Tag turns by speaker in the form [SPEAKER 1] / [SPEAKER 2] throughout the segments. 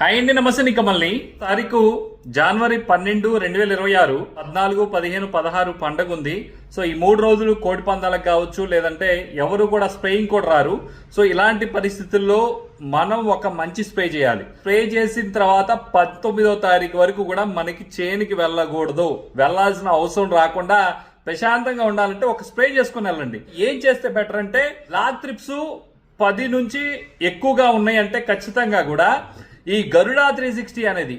[SPEAKER 1] Hi అండి నమస్తే నికమల్ని. తారీఖు జనవరి పన్నెండు రెండు వేల ఇరవై ఆరు పద్నాలుగు పదిహేను పదహారు పండగ ఉంది. సో ఈ మూడు రోజులు కోడి పందాలకు కావచ్చు లేదంటే ఎవరు కూడా స్ప్రేయింగ్ కూడా రారు. సో ఇలాంటి పరిస్థితుల్లో మనం ఒక మంచి స్ప్రే చేయాలి. స్ప్రే చేసిన తర్వాత పంతొమ్మిదో తారీఖు వరకు కూడా మనకి చేనికి వెళ్ళకూడదు. వెళ్ళాల్సిన అవసరం రాకుండా ప్రశాంతంగా ఉండాలంటే ఒక స్ప్రే చేసుకుని వెళ్ళండి. ఏం చేస్తే బెటర్ అంటే లాక్ ట్రిప్స్ పది నుంచి ఎక్కువగా ఉన్నాయి అంటే ఖచ్చితంగా కూడా ఈ గరుడా త్రీ సిక్స్టీ అనేది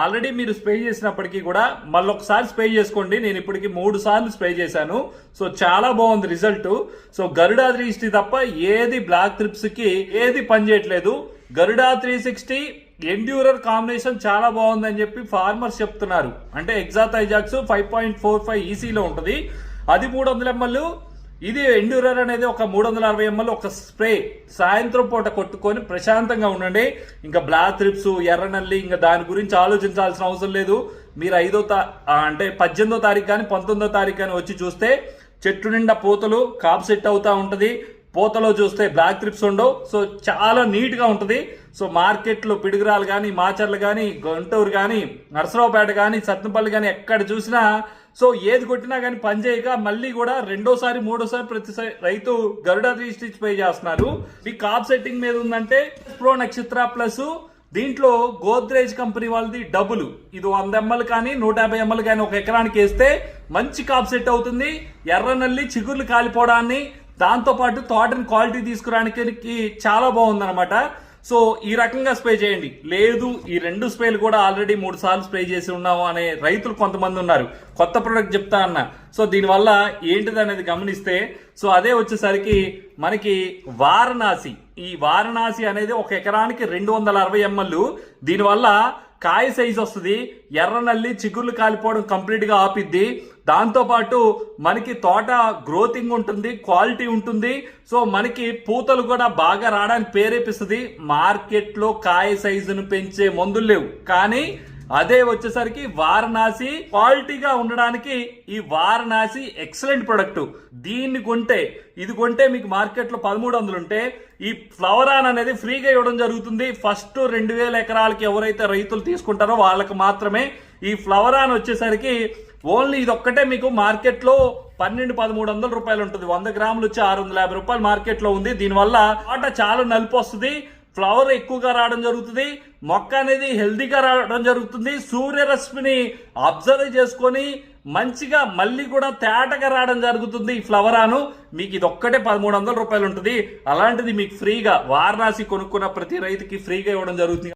[SPEAKER 1] ఆల్రెడీ మీరు స్ప్రే చేసినప్పటికీ కూడా మళ్ళీ ఒకసారి స్ప్రే చేసుకోండి. నేను ఇప్పటికి మూడు సార్లు స్ప్రే చేశాను. సో చాలా బాగుంది result. So Garuda three sixty తప్ప ఏది బ్లాక్ త్రిప్స్కి ఏది పనిచేయట్లేదు. Garuda three sixty endurer combination చాలా బాగుందని చెప్పి ఫార్మర్స్ చెప్తున్నారు. అంటే ఎగ్జాథైజాక్స్ ఫైవ్ పాయింట్ ఫోర్ ఫైవ్ ఈసీలో ఉంటుంది. అది మూడు వందల ఎంఎల్ ఇది ఎండ్యూరర్ అనేది ఒక మూడు వందల అరవై ఎంఎల్ ఒక స్ప్రే సాయంత్రం పూట కొట్టుకొని ప్రశాంతంగా ఉండండి. ఇంకా బ్లాక్ త్రిప్స్ ఎర్రనల్లి ఇంకా దాని గురించి ఆలోచించాల్సిన అవసరం లేదు. మీరు ఐదో తా అంటే పద్దెనిమిదో తారీఖు కానీ పంతొమ్మిదో తారీఖు కానీ వచ్చి చూస్తే చెట్టు నిండా పూతలు కాప్ సెట్ అవుతూ ఉంటుంది. పూతలో చూస్తే బ్లాక్ త్రిప్స్ ఉండవు. సో చాలా నీట్గా ఉంటుంది. సో మార్కెట్లో పిడుగురాలు కానీ మాచర్లు కానీ గుంటూరు కానీ నరసరావుపేట కానీ సత్నపల్లి కానీ ఎక్కడ చూసినా సో ఏది కొట్టినా కానీ పని చేయక మళ్ళీ కూడా రెండోసారి మూడోసారి ప్రతిసారి రైతు గరుడ రీస్టిచ్ పే చేస్తున్నారు. ఈ కాప్ సెట్టింగ్ మీద ఉందంటే ప్రో నక్షత్ర ప్లస్ దీంట్లో గోద్రేజ్ కంపెనీ వాళ్ళది డబుల్. ఇది వంద ఎంఎల్ కానీ నూట యాభై ఎంఎల్ కానీ ఒక ఎకరానికి వేస్తే మంచి కాప్ సెట్ అవుతుంది. ఎర్ర నల్లి చిగుర్లు కాలిపోవడాన్ని దాంతో పాటు తోటని క్వాలిటీ తీసుకురావడానికి చాలా బాగుందన్నమాట. సో ఈ రకంగా స్ప్రే చేయండి. లేదు ఈ రెండు స్ప్రేలు కూడా ఆల్రెడీ మూడు సార్లు స్ప్రే చేసి ఉన్నాము అనే రైతులు కొంతమంది ఉన్నారు. కొత్త ప్రొడక్ట్ చెప్తా అన్న. సో దీనివల్ల ఏంటిది అనేది గమనిస్తే సో అదే వచ్చేసరికి మనకి వారణాసి. ఈ వారణాసి అనేది ఒక ఎకరానికి రెండు వందల అరవై ఎంఎల్ దీనివల్ల కాయ సైజ్ వస్తుంది. ఎర్ర నల్లి చిగుర్లు కాలిపోవడం కంప్లీట్గా ఆపిద్ది. దాంతో పాటు మనకి తోట గ్రోతింగ్ ఉంటుంది క్వాలిటీ ఉంటుంది. సో మనకి పూతలు కూడా బాగా రావడానికి ప్రేరేపిస్తుంది మార్కెట్లో కాయ సైజును పెంచే మందులు లేవు. కానీ అదే వచ్చేసరికి వారణాసి క్వాలిటీగా ఉండడానికి ఈ వారణాసి ఎక్సలెంట్ ప్రొడక్ట్. దీన్ని కొంటే ఇది కొంటే మీకు మార్కెట్లో పదమూడు వందలు ఉంటే ఈ ఫ్లవరాన్ అనేది ఫ్రీగా ఇవ్వడం జరుగుతుంది. ఫస్ట్ రెండు వేల ఎకరాలకి ఎవరైతే రైతులు తీసుకుంటారో వాళ్ళకి మాత్రమే ఈ ఫ్లవరాన్ వచ్చేసరికి ఓన్లీ ఇది ఒక్కటే మీకు మార్కెట్లో పన్నెండు పదమూడు వందల రూపాయలు ఉంటుంది. వంద గ్రాములు వచ్చి ఆరు వందల యాభై రూపాయలు మార్కెట్లో ఉంది. దీనివల్ల ఆట చాలా నలుపు వస్తుంది. ఫ్లవర్ ఎక్కువగా రావడం జరుగుతుంది మొక్క అనేది హెల్దీగా రావడం జరుగుతుంది. సూర్యరశ్మిని అబ్జర్వ్ చేసుకొని మంచిగా మళ్ళీ కూడా తేటగా రావడం జరుగుతుంది ఈ ఫ్లవరాను మీకు ఇది ఒక్కటే పదమూడు వందల రూపాయలు ఉంటుంది. అలాంటిది మీకు ఫ్రీగా వారణాసి కొనుక్కున్న ప్రతి రైతుకి ఫ్రీగా ఇవ్వడం జరుగుతుంది.